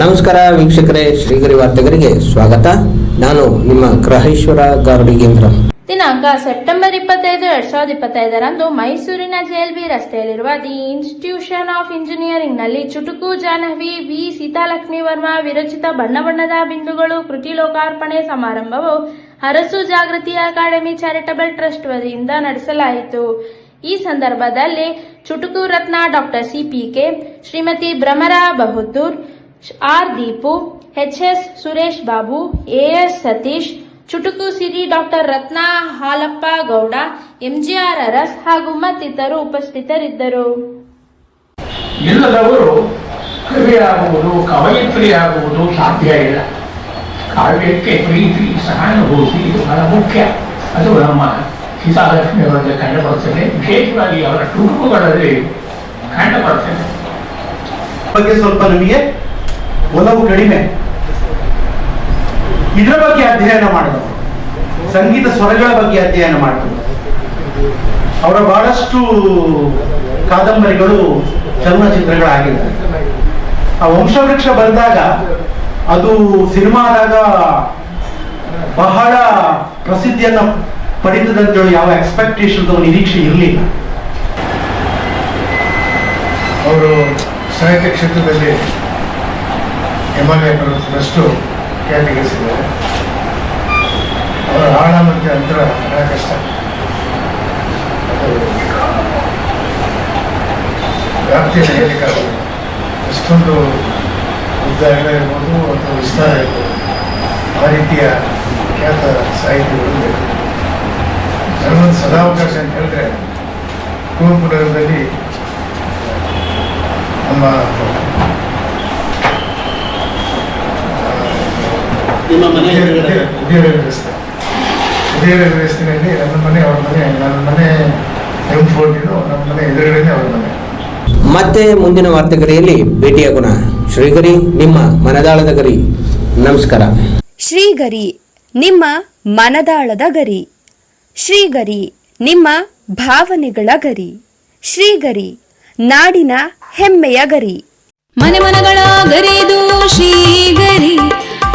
ನಮಸ್ಕಾರ ವೀಕ್ಷಕರೇ, ಶ್ರೀಗರಿ ವಾರ್ತೆಗರಿಗೆ ಸ್ವಾಗತ. ನಾನು ನಿಮ್ಮ ಗ್ರಹೇಶ್ವರ ಗಾರ್ಡಿಗೇಂದ್ರ ದಿನಾಂಕ ಸೆಪ್ಟೆಂಬರ್ ಇಪ್ಪತ್ತೈದು, ಎರಡ್ ಸಾವಿರದ ಇಪ್ಪತ್ತೈದರಂದು ಮೈಸೂರಿನ ಜೆಎಲ್ಬಿ ರಸ್ತೆಯಲ್ಲಿರುವ ದಿ ಇನ್ಸ್ಟಿಟ್ಯೂಷನ್ ಆಫ್ ಇಂಜಿನಿಯರಿಂಗ್ನಲ್ಲಿ ಚುಟುಕು ಜಾಹ್ನವಿ ವಿ ಸೀತಾಲಕ್ಷ್ಮಿ ವರ್ಮಾ ವಿರಚಿತ ಬಣ್ಣ ಬಣ್ಣದ ಬಿಂದುಗಳು ಕೃತಿ ಲೋಕಾರ್ಪಣೆ ಸಮಾರಂಭವು ಅರಸು ಜಾಗೃತಿ ಅಕಾಡೆಮಿ ಚಾರಿಟಬಲ್ ಟ್ರಸ್ಟ್ ವತಿಯಿಂದ ನಡೆಸಲಾಯಿತು. ಈ ಸಂದರ್ಭದಲ್ಲಿ ಚುಟುಕು ರತ್ನ doctor CPK Shrimati Bhramara Bahadur R Deepu H S Suresh Babu A S Satish Chutuku Siri doctor Ratna Halappa Gowda MGR Aras ಹಾಗೂ ಮತ್ತಿತರು ಉಪಸ್ಥಿತರಿದ್ದರು. ಇಲ್ಲದವರು ಕವಿಯಾಗುವುದು ಕವಯಿತ್ರಿಯಾಗುವುದು ಸಾಧ್ಯ ಇಲ್ಲ. ಕಾವ್ಯಕ್ಕೆ ಪ್ರೀತಿ ಸಹಾನುಭೂತಿ ಇದು ಬಹಳ ಮುಖ್ಯ. ಅದು ನಮ್ಮ ಸೀತಾಲಕ್ಷ್ಮಿ ಅವರಲ್ಲಿ ಕಂಡುಬರುತ್ತದೆ ವಿಶೇಷವಾಗಿ ಅವರ ಟುಕುಗಳಲ್ಲಿ ಕಂಡುಬರುತ್ತದೆ ಬಗ್ಗೆ ಸ್ವಲ್ಪ ನಮಗೆ ಒಲವು ಕಡಿಮೆ. ಇದರ ಬಗ್ಗೆ ಅಧ್ಯಯನ ಮಾಡಿದವರು ಸಂಗೀತ ಸ್ವರಗಳ ಬಗ್ಗೆ ಅಧ್ಯಯನ ಮಾಡಿದವರು ಅವರ ಬಹಳಷ್ಟು ಕಾದಂಬರಿಗಳು ಚಲನಚಿತ್ರಗಳಾಗಿದೆ ಆ ವಂಶವೃಕ್ಷ ಬಂದಾಗ ಅದು ಸಿನಿಮಾದಾಗ ಬಹಳ ಪ್ರಸಿದ್ಧಿಯನ್ನು ಪಡೆದದಂತೇಳಿ ಯಾವ ಎಕ್ಸ್ಪೆಕ್ಟೇಷನ್ ನಿರೀಕ್ಷೆ ಇರಲಿಲ್ಲ. ಅವರು ಸಾಹಿತ್ಯ ಕ್ಷೇತ್ರದಲ್ಲಿ ಹಿಮಾಲಯ ಪರ್ವತದಷ್ಟು ಖ್ಯಾತಿ ಗಳಿಸಿದ್ದಾರೆ ಅವರ ಆಳ ಮತ್ತು ಅಂತರ ಬಹಳ ಕಷ್ಟ ಅದು ವ್ಯಾಪ್ತಿಯನ್ನು ಹೇಳಲಿಕ್ಕಾಗಲ್ಲ. ಎಷ್ಟೊಂದು ಉದ್ದ ಇರ್ಬೋದು ಅಥವಾ ವಿಸ್ತಾರ ಇರ್ಬೋದು. ಆ ರೀತಿಯ ಖ್ಯಾತ ಸಾಹಿತ್ಯಗಳು ಬೇಕು. ನನಗೊಂದು ಸದಾವಕಾಶ ಅಂತ ಹೇಳಿದ್ರೆ ಕುವೆಂಪು ನಗರದಲ್ಲಿ ನಮ್ಮ ನಿಮ್ಮ ಮನೆ ಉದಯ ಉದಯ ವ್ಯವಸ್ಥೆ ಉದಯ ವ್ಯವಸ್ಥೆಯಲ್ಲಿ ನನ್ನ ಮನೆ ಅವ್ರ ಮನೆ ನನ್ನ ಮನೆ ಎಂ ಫೋರ್ಟ್ ಇದು? ನಮ್ಮ ಮನೆ ಎದುರುಗಡೆ ಅವ್ರ ಮನೆ. ಮತ್ತೆ ಮುಂದಿನ ವಾರ್ತೆಗರಿಯಲ್ಲಿ ಭೇಟಿಯಾಗೋಣ. ಶ್ರೀಗರಿ ನಿಮ್ಮ ಮನದಾಳದ ಗರಿ. ನಮಸ್ಕಾರ. ಶ್ರೀಗರಿ ನಿಮ್ಮ ಮನದಾಳದ ಗರಿ. ಶ್ರೀಗರಿ ನಿಮ್ಮ ಭಾವನೆಗಳ ಗರಿ. ಶ್ರೀಗರಿ ನಾಡಿನ ಹೆಮ್ಮೆಯ ಗರಿ. ಮನೆ ಮನಗಳ ಗರಿದು ಶ್ರೀಗರಿ.